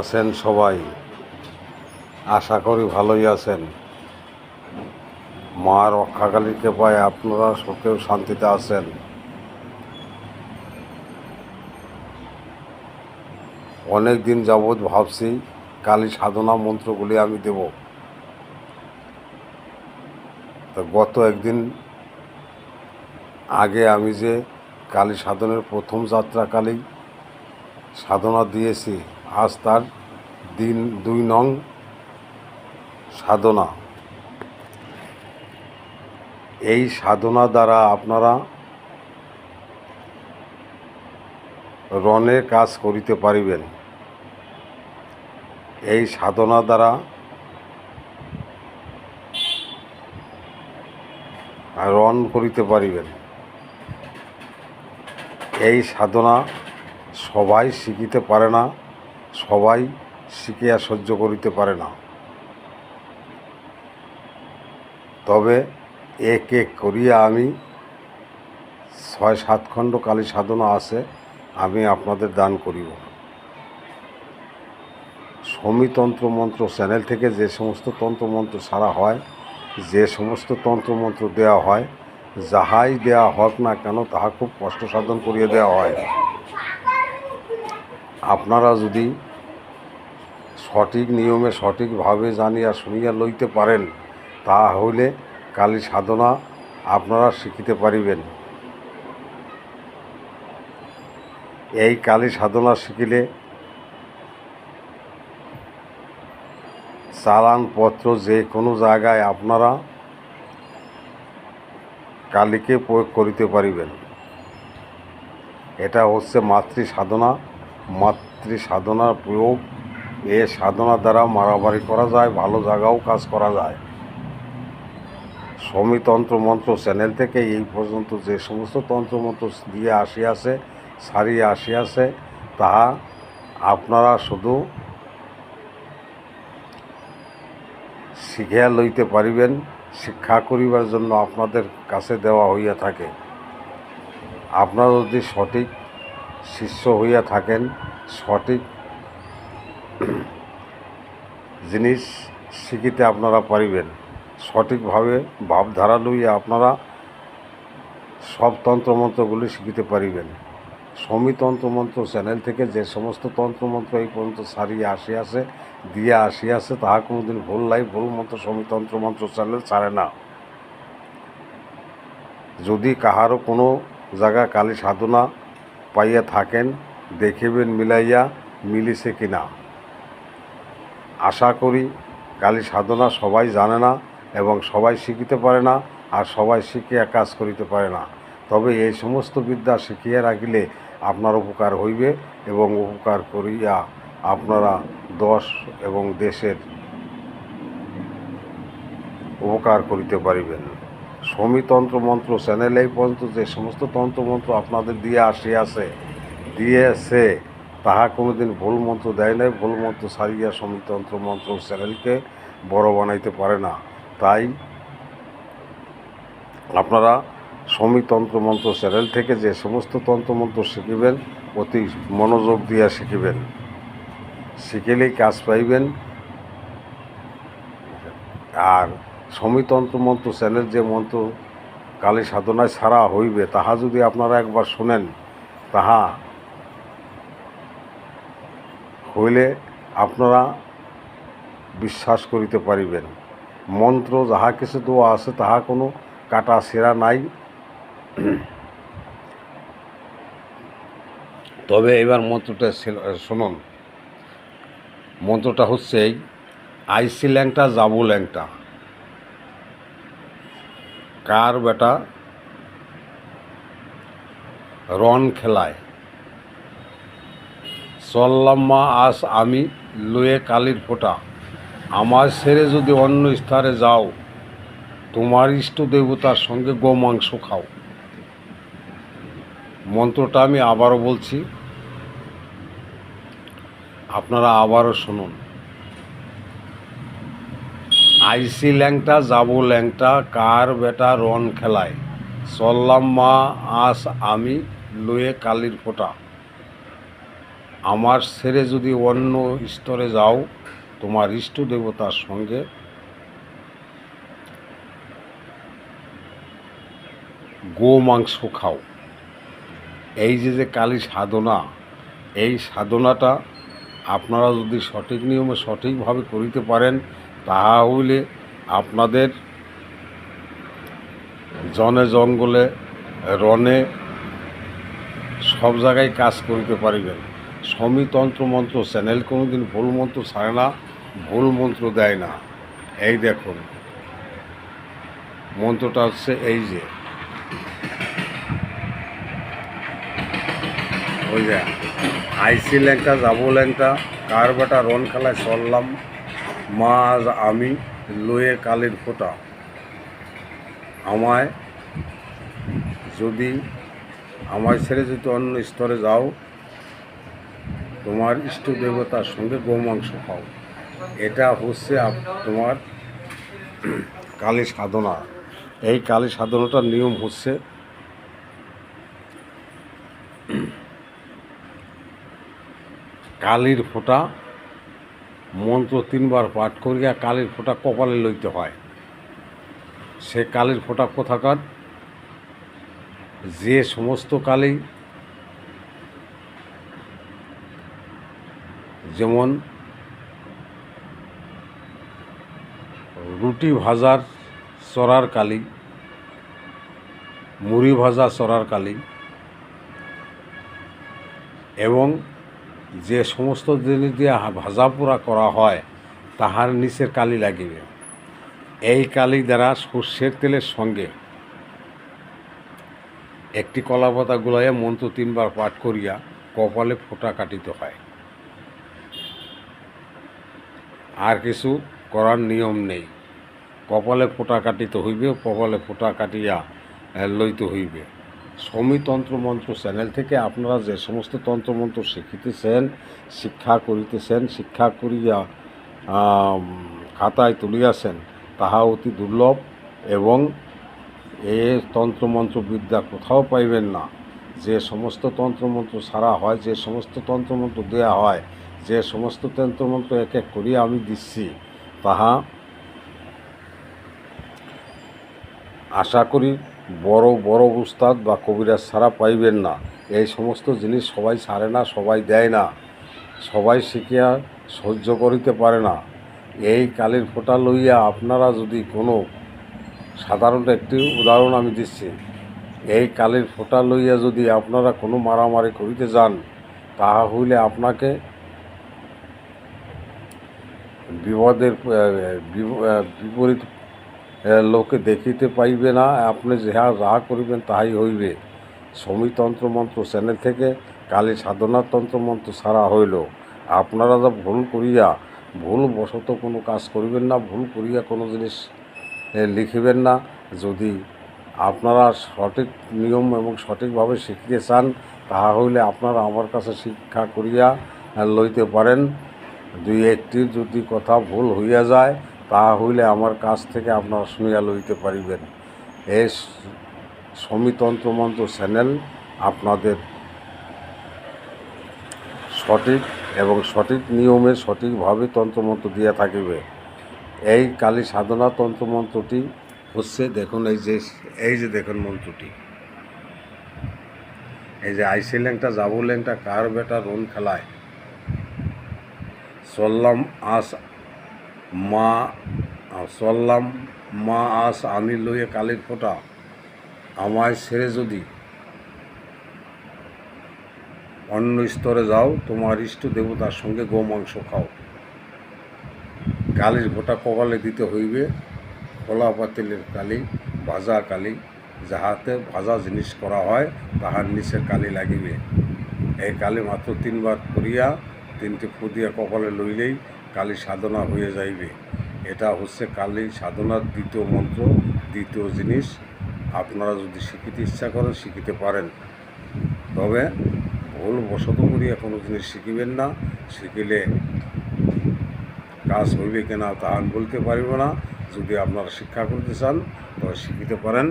আছেন সবাই। আশা করি ভালোই আছেন। মা রক্ষাকালীকে পায় আপনারা সুখেও শান্তিতে আছেন। অনেক দিন যাবৎ ভাবছি, কালী সাধনা মন্ত্রগুলি আমি দেব। তো গত একদিন আগে আমি যে কালী সাধনের প্রথম যাত্রাকালেই সাধনা দিয়েছি আজ তার দিন দুই নং সাধনা। এই সাধনা দ্বারা আপনারা রণের কাজ করিতে পারিবেন। এই সাধনা দ্বারা রণ করিতে পারিবেন। এই সাধনা সবাই শিখিতে পারে না। সবাই শিখিয়া সহ্য করিতে পারে না। তবে এক এক করিয়া আমি ছয় সাত খণ্ড কালী সাধনা আছে, আমি আপনাদের দান করিব। সমিতন্ত্র মন্ত্র চ্যানেল থেকে যে সমস্ত তন্ত্রমন্ত্র সারা হয়, যে সমস্ত তন্ত্রমন্ত্র দেওয়া হয়, যাহাই দেওয়া হোক না কেন, তাহা খুব কষ্ট সাধন করিয়ে দেওয়া হয়। আপনারা যদি সঠিক নিয়মে সঠিকভাবে জানিয়া শুনিয়া লইতে পারেন তা তাহলে কালী সাধনা আপনারা শিখিতে পারিবেন। এই কালী সাধনা শিখিলে চালানপত্র যে কোনো জায়গায় আপনারা কালীকে প্রয়োগ করিতে পারিবেন। এটা হচ্ছে মাতৃ সাধনা। মাতৃ সাধনার প্রয়োগ। এ সাধনা দ্বারা মারামারি করা যায়, ভালো জায়গাও কাজ করা যায়। সমিতন্ত্র মন্ত্র চ্যানেল থেকে এই পর্যন্ত যে সমস্ত তন্ত্রমন্ত্র দিয়ে আসিয়াছে, সারিয়ে আসিয়াছে, তাহা আপনারা শুধু শিখিয়া লইতে পারিবেন, শিক্ষা করিবার জন্য আপনাদের কাছে দেওয়া হইয়া থাকে। আপনারা যদি সঠিক শিষ্য হইয়া থাকেন, সঠিক জিনিস শিখিতে আপনারা পারিবেন। সঠিকভাবে ভাবধারা লইয়া আপনারা সব তন্ত্রমন্ত্রগুলি শিখিতে পারিবেন। সমী তন্ত্রমন্ত্র চ্যানেল থেকে যে সমস্ত তন্ত্রমন্ত্র এই পর্যন্ত সারিয়ে আসিয়াছে, দিয়ে আসিয়াছে, তাহা কোনোদিন ভুল নাই, ভুল মন্ত্র, সমী তন্ত্রমন্ত্র চ্যানেল ছাড়ে না। যদি কাহারও কোনো জায়গা কালী সাধনা পাইয়া থাকেন, দেখিবেন মিলাইয়া মিলিছে কিনা। আশা করি কালী সাধনা সবাই জানে না এবং সবাই শিখিতে পারে না আর সবাই শিখিয়া কাজ করিতে পারে না। তবে এই সমস্ত বিদ্যা শিখিয়া রাখিলে আপনার উপকার হইবে এবং উপকার করিয়া আপনারা দশ এবং দেশের উপকার করিতে পারিবেন। সমিতন্ত্র মন্ত্র চ্যানেল এই পর্যন্ত যে সমস্ত তন্ত্রমন্ত্র আপনাদের দিয়ে আসিয়াছে দিয়েছে তাহা কোনোদিন ভুল মন্ত্র দেয় নাই, ভুল মন্ত্র সারিয়া সমিতন্ত্র মন্ত্র চ্যানেলকে বড় বানাইতে পারে না। তাই আপনারা সমিতন্ত্র মন্ত্র চ্যানেল থেকে যে সমস্ত তন্ত্রমন্ত্র শিখিবেন, অতি মনোযোগ দিয়া শিখিবেন। শিখিলেই কাজ পাইবেন। আর সমিতন্ত্র মন্ত্র চ্যানেল যে মন্ত্র, কালী সাধনায় ছাড়া হইবে, তাহা যদি আপনারা একবার শোনেন, তাহা হইলে আপনারা বিশ্বাস করিতে পারিবেন। মন্ত্র যাহা কিছু দেওয়া আছে, তাহা কোনো কাটা সেরা নাই। তবে এবার মন্ত্রটা শুনুন। মন্ত্রটা হচ্ছে আইসি ল্যাংটা যাব ল্যাংটা। কার বেটা? রন খেলায়। চল্লাম্মা আস আমি লয়ে কালির ফোঁটা। আমার ছেড়ে যদি অন্য স্তরে যাও, তোমার ইষ্ট দেবতার সঙ্গে গোমাংস খাও। মন্ত্রটা আমি আবারও বলছি, আপনারা আবারও শুনুন। আইসি ল্যাংটা যাব ল্যাংটা, কার বেটা রন খেলায়। চললাম মা আস আমি লয়ে কালির ফোঁটা। আমার ছেড়ে যদি অন্য স্তরে যাও, তোমার ইষ্ট দেবতার সঙ্গে। গো মাংস খাও। এই যে যে কালী সাধনা, এই সাধনাটা আপনারা যদি সঠিক নিয়মে সঠিকভাবে করিতে পারেন তাহা হইলে আপনাদের জনে জঙ্গলে রনে সব জায়গায় কাজ করিতে পারিবেন। সমিতন্ত্র মন্ত্র চ্যানেল কোনোদিন ভুল মন্ত্র ছাড়ে না, ভুল মন্ত্র দেয় না। এই দেখুন, মন্ত্রটা হচ্ছে এই যে। ওই যে, আইসি ল্যাংটা যাব ল্যাংটা, কার বেটা রন খেলায় চললাম। মা আজ আমি লয়ে কালের ফোঁটা। আমায় যদি, আমায় ছেড়ে যদি অন্য স্তরে যাও, তোমার ইষ্ট দেবতার সঙ্গে গোমাংস খাও। এটা হচ্ছে তোমার কালী সাধনা। এই কালী সাধনাটার নিয়ম হচ্ছে কালীর ফোঁটা মন্ত্র তিনবার পাঠ করিয়া কালীর ফোঁটা কপালে লইতে হয়। সে কালীর ফোঁটা কোথাকার? যে সমস্ত কালী, যেমন রুটি ভাজার চড়ার কালি, মুড়ি ভাজা চড়ার কালি, এবং যে সমস্ত জিনিস দিয়ে ভাজা পোড়া করা হয়, তাহার নিচের কালি লাগিবে। এই কালি দ্বারা সর্ষের তেলের সঙ্গে একটি কলা পাতা গুলাইয়া মন্ত্র তিনবার পাঠ করিয়া কপালে ফোঁটা কাটিতে হয়। আর কিছু করার নিয়ম নেই। কপালে ফোঁটা কাটিতে হইবে, কপালে ফোঁটা কাটিয়া লইতে হইবে। সমিতন্ত্র মন্ত্র চ্যানেল থেকে আপনারা যে সমস্ত তন্ত্রমন্ত্র শিখিতেছেন, শিক্ষা করিতেছেন, শিক্ষা করিয়া খাতায় তুলিয়াছেন, তাহা অতি দুর্লভ এবং এ তন্ত্রমন্ত্র বিদ্যা কোথাও পাইবেন না। যে সমস্ত তন্ত্রমন্ত্র সারা হয়, যে সমস্ত তন্ত্রমন্ত্র দেয়া হয়, যে সমস্ত তন্ত্রমন্ত্র এক এক করিয়া আমি দিচ্ছি, তাহা আশা করি বড় বড় উস্তাদ বা কবিরাজ ছাড়া পাইবেন না। এই সমস্ত জিনিস সবাই ছাড়ে না, সবাই দেয় না। সবাই শিখিয়া সহ্য করিতে পারে না। এই কালির ফোঁটা লইয়া আপনারা যদি কোনো সাধারণ একটি উদাহরণ আমি দিচ্ছি। এই কালির ফোঁটা লইয়া যদি আপনারা কোনো মারামারি করিতে যান, তাহা হইলে আপনাকে বিপদের বিপরীত লোকে দেখিতে পাইবে না, আপনি যাহা যাহা করিবেন তাহাই হইবে। সমিতন্ত্র মন্ত্র চ্যানেল থেকে কালী সাধনার তন্ত্র মন্ত্র সারা হইল। আপনারা যা ভুল করিয়া, ভুল বশত কোনো কাজ করিবেন না, ভুল করিয়া কোনো জিনিস লিখিবেন না। যদি আপনারা সঠিক নিয়ম এবং সঠিকভাবে শিখতে চান, তাহা হইলে আপনারা আমার কাছে শিক্ষা করিয়া লইতে পারেন। দুই একটি যদি কথা ভুল হইয়া যায় তাহা হইলে আমার কাছ থেকে আপনারা শুনিয়া লইতে পারিবেন। এ স- সমিতন্ত্র মন্ত্র চ্যানেল আপনাদের সঠিক এবং সঠিক নিয়মে সঠিকভাবে তন্ত্রমন্ত্র দিয়া থাকিবে। এই কালী সাধনা তন্ত্রমন্ত্রটি হচ্ছে দেখুন, এই যে এই যে দেখুন মন্ত্রটি। এই যে আইসি ল্যাংটা, যাব ল্যাংটা, কার বেটা রোন খেলায়? চললাম আস মা চললাম, মা আস আমি লইয়ে কালির ফোঁটা। আমায় ছেড়ে যদি অন্য স্তরে যাও, তোমার ইষ্ট দেবতার সঙ্গে গোমাংস খাও। কালির ফোঁটা কপালে দিতে হইবে, খোলা পাতিলের কালি, ভাজা কালি, যাহাতে ভাজা জিনিস করা হয়, তাহার নিচে কালি লাগিবে। এই কালি মাত্র তিনবার করিয়া তিনটি ফুদিয়া কপালে লইলেই কালী সাধনা হয়ে যাইবে। এটা হচ্ছে কালী সাধনার দ্বিতীয় মন্ত্র, দ্বিতীয় জিনিস। আপনারা যদি শিখিতে ইচ্ছা করেন, শিখিতে পারেন। তবে ভুল বশত করিয়া কোনো জিনিস শিখিবেন না। শিখিলে কাজ হইবে কিনা তা আমি বলতে পারিব না। যদি আপনারা শিক্ষা করতে চান, তবে শিখিতে পারেন।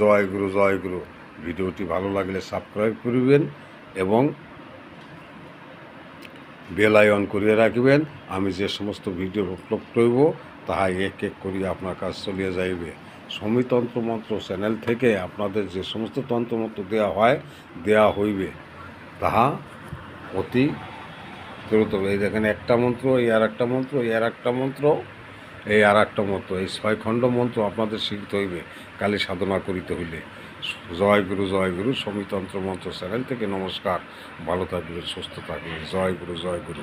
জয় গুরু জয় গুরু। ভিডিওটি ভালো লাগলে সাবস্ক্রাইব করিবেন এবং বেল আইকন করিয়া রাখিবেন, আমি যে সমস্ত ভিডিও আপলোড করব তাহা এক এক করিয়া আপনার কাজ চলিয়া যাইবে। মন্ত্র চ্যানেল থেকে আপনাদের যে সমস্ত তন্ত্রমন্ত্র দেওয়া হয় দেওয়া হইবে। তাহা অতি দ্রুত এই দেখেন, একটা মন্ত্র, এই আর একটা মন্ত্র, এই আর একটা মন্ত্র, এই আর একটা মন্ত্র, এই ছয় খণ্ড মন্ত্র আপনাদের শিখতে হইবে, কালী সাধনা করিতে হইলে। জয় গুরু জয় গুরু সমিতন্ত্র মন্ত্র চ্যানেল থেকে নমস্কার। ভালো থাকবেন, সুস্থ থাকবেন। জয় গুরু জয় গুরু